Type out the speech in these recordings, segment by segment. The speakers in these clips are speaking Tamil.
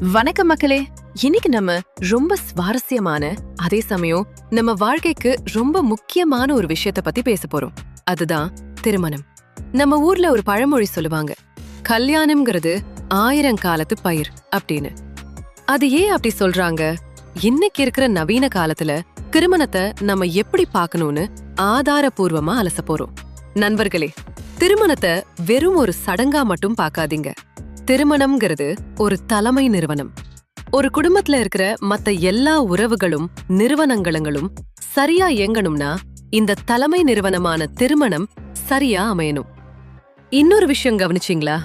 வணக்கம் மக்களே. இன்னைக்கு நம்ம ரொம்ப சுவாரஸ்யமான அதே சமயம் நம்ம வாழ்க்கைக்கு ரொம்ப முக்கியமான ஒரு விஷயத்த பத்தி பேச போறோம். அதுதான் திருமணம். நம்ம ஊர்ல ஒரு பழமொழி சொல்லுவாங்க கல்யாணம்ங்கிறது ஆயிரம் காலத்து பயிர் அப்படின்னு. அது ஏன் அப்படி சொல்றாங்க? இன்னைக்கு இருக்கிற நவீன காலத்துல திருமணத்தை நம்ம எப்படி பார்க்கணும்னு ஆதாரபூர்வமா அலச போறோம். நண்பர்களே திருமணத்தை வெறும் ஒரு சடங்கா மட்டும் பார்க்காதீங்க. திருமணம்ங்கிறது ஒரு தலைமை நிறுவனம். ஒரு குடும்பத்துல இருக்கிற மத்த எல்லா உறவுகளும் நிறுவனங்களும் சரியா இயங்கணும்னா இந்த தலைமை நிறுவனமான திருமணம் சரியா அமையணும். இன்னொரு விஷயம் கவனிச்சிங்களா?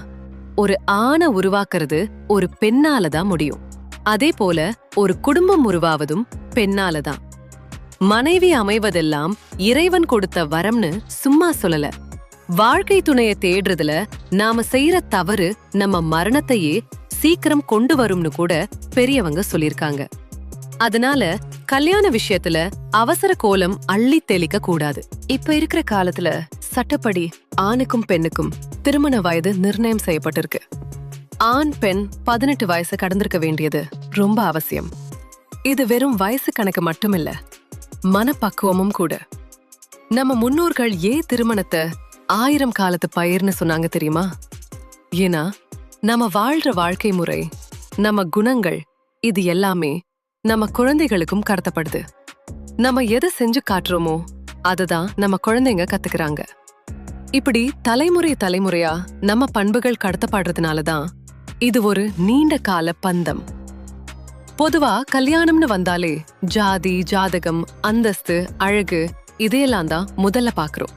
ஒரு ஆணை உருவாக்குறது ஒரு பெண்ணால தான் முடியும். அதே போல ஒரு குடும்பம் உருவாவதும் பெண்ணால தான். மனைவி அமைவதெல்லாம் இறைவன் கொடுத்த வரம்னு சும்மா சொல்லல. வாழ்க்கை துணைய தேடுறதுல நாம செய்யற தவறு நம்ம மரணத்தையே சீக்கிரம் கொண்டு வரும்னு கூட பெரியவங்க சொல்லிருக்காங்க அதனால கல்யாண விஷயத்துல அவசர கோலம் அள்ளி தெளிக்க கூடாது. இப்ப இருக்கிற காலத்துல சட்டப்படி ஆணுக்கும் பெண்ணுக்கும் திருமண வயது நிர்ணயம் செய்யப்பட்டிருக்கு. ஆண் பெண் பதினெட்டு வயசு கடந்திருக்க வேண்டியது ரொம்ப அவசியம். இது வெறும் வயசு கணக்கு மட்டுமில்ல மனப்பக்குவமும் கூட. நம்ம முன்னோர்கள் ஏன் திருமணத்தை ஆயிரம் காலத்து பயிர்னு சொன்னாங்க தெரியுமா? ஏன்னா நம்ம வாழ்ற வாழ்க்கை முறை நம்ம குணங்கள் இது எல்லாமே நம்ம குழந்தைகளுக்கும் கடத்தப்படுது. நம்ம எதை செஞ்சு காட்டுறோமோ அதுதான் நம்ம குழந்தைங்க கத்துக்கிறாங்க. இப்படி தலைமுறை தலைமுறையா நம்ம பண்புகள் கடத்தப்படுறதுனால தான் இது ஒரு நீண்ட கால பந்தம். பொதுவா கல்யாணம்னு வந்தாலே ஜாதி ஜாதகம் அந்தஸ்து அழகு இதையெல்லாம் தான் முதல்ல பாக்குறோம்.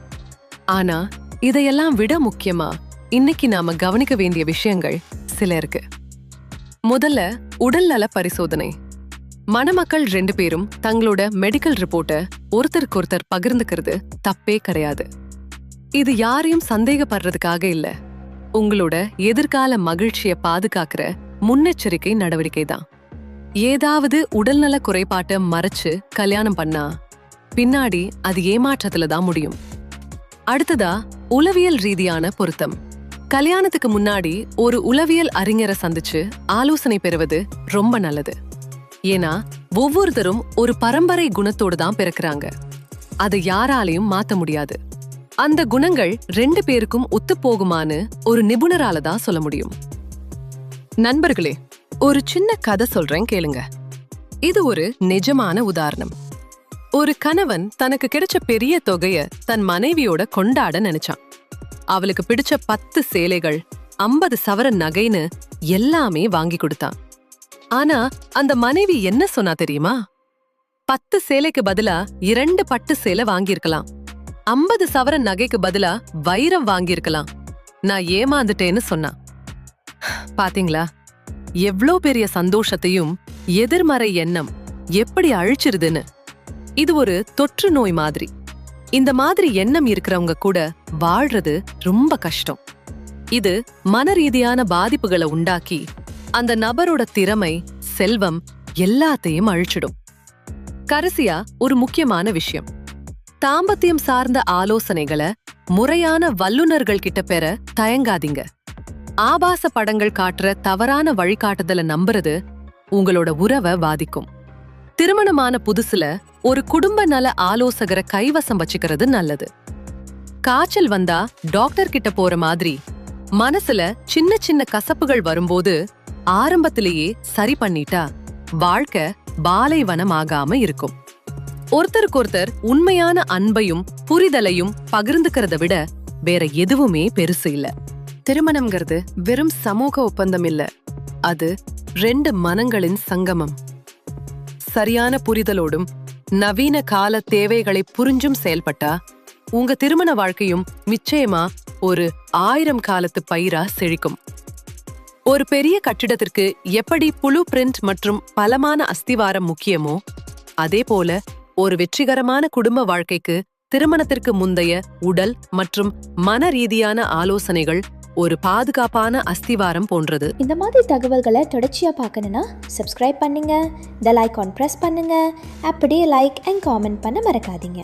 ஆனா இதையெல்லாம் விட முக்கியமா இன்னைக்கு நாம கவனிக்க வேண்டிய விஷயங்கள் சில இருக்கு. முதல்ல உடல்நல பரிசோதனை. மணமக்கள் ரெண்டு பேரும் தங்களோட மெடிக்கல் ரிப்போர்ட்டை ஒருத்தருக்கு ஒருத்தர் பகிர்ந்துக்கிறது தப்பே கிடையாது. இது யாரையும் சந்தேகப்படுறதுக்காக இல்ல. உங்களோட எதிர்கால மகிழ்ச்சியை பாதுகாக்கிற முன்னெச்சரிக்கை நடவடிக்கை தான். ஏதாவது உடல்நல குறைபாட்டை மறைச்சு கல்யாணம் பண்ணா பின்னாடி அது ஏமாற்றத்துல தான் முடியும். அடுத்ததா உளவியல் ரீதியான பொருத்தம். கல்யாணத்துக்கு முன்னாடி ஒரு உளவியல் அறிஞரை சந்திச்சு ஆலோசனை பெறுவது ரொம்ப நல்லது. ஏன்னா ஒவ்வொருத்தரும் ஒரு பரம்பரை குணத்தோடு தான் பிறக்கறாங்க. அதை யாராலையும் மாத்த முடியாது. அந்த குணங்கள் ரெண்டு பேருக்கும் ஒத்துப்போகுமான்னு ஒரு நிபுணரால தான் சொல்ல முடியும். நண்பர்களே ஒரு சின்ன கதை சொல்றேன் கேளுங்க. இது ஒரு நிஜமான உதாரணம். ஒரு கணவன் தனக்கு கிடைச்ச பெரிய தொகைய தன் மனைவியோட கொண்டாட நினைச்சான். அவளுக்கு பிடிச்ச பத்து சேலைகள் ஐம்பது சவர நகைன்னு எல்லாமே வாங்கி கொடுத்தான். ஆனா அந்த மனைவி என்ன சொன்னா தெரியுமா? பத்து சேலைக்கு பதிலா இரண்டு பட்டு சேலை வாங்கியிருக்கலாம். ஐம்பது சவர நகைக்கு பதிலா வைரம் வாங்கியிருக்கலாம். நான் ஏமாந்துட்டேன்னு சொன்னான். பாத்தீங்களா? எவ்ளோ பெரிய சந்தோஷத்தையும் எதிர்மறை எண்ணம் எப்படி அழிச்சிருதுன்னு. இது ஒரு தொற்று நோய் மாதிரி. இந்த மாதிரி எண்ணம் இருக்கிறவங்க கூட வாழ்றது ரொம்ப கஷ்டம். இது மன ரீதியான பாதிப்புகளை உண்டாக்கி அந்த நபரோட திறமை செல்வம் எல்லாத்தையும் அழிச்சிடும். கடைசியா ஒரு முக்கியமான விஷயம். தாம்பத்தியம் சார்ந்த ஆலோசனைகளை முறையான வல்லுனர்கள் கிட்ட பெற தயங்காதீங்க. ஆபாச படங்கள் காட்டுற தவறான வழிகாட்டுதலை நம்புறது உங்களோட உறவை பாதிக்கும். திருமணமான புதுசுல ஒரு குடும்ப நல ஆலோசகரை கைவசம் வச்சுக்கிறது நல்லது. காய்ச்சல் வந்தா டாக்டர் கிட்ட போற மாதிரி மனசுல சின்ன சின்ன கசப்புகள் வரும்போது ஆரம்பத்திலேயே சரி பண்ணிட்டா வாழ்க்கை பாலைவனம் ஆகாம இருக்கும். ஒருத்தருக்கொருத்தர் உண்மையான அன்பையும் புரிதலையும் பகிர்ந்துக்கிறத விட வேற எதுவுமே பெருசு இல்ல. திருமணம்ங்கிறது வெறும் சமூக ஒப்பந்தம் இல்ல. அது ரெண்டு மனங்களின் சங்கமம். சரியான புரிதலோடும் நவீன கால தேவைகளை புரிஞ்சும் செயல்பட்டா உங்க திருமண வாழ்க்கையும் நிச்சயமா ஒரு ஆயிரம் காலத்து பயிரா செழிக்கும். ஒரு பெரிய கட்டிடத்திற்கு எப்படி புளு பிரிண்ட் மற்றும் பலமான அஸ்திவாரம் முக்கியமோ அதே போல ஒரு வெற்றிகரமான குடும்ப வாழ்க்கைக்கு திருமணத்திற்கு முந்தைய உடல் மற்றும் மன ரீதியான ஆலோசனைகள் ஒரு பாதுகாப்பான அஸ்திவாரம் போன்றது. இந்த மாதிரி தகவல்களை தொடர்ச்சியாக பார்க்கணுன்னா சப்ஸ்கிரைப் பண்ணுங்க பெல் ஐகான் ப்ரெஸ் பண்ணுங்க அப்படியே லைக் அண்ட் காமெண்ட் பண்ண மறக்காதீங்க.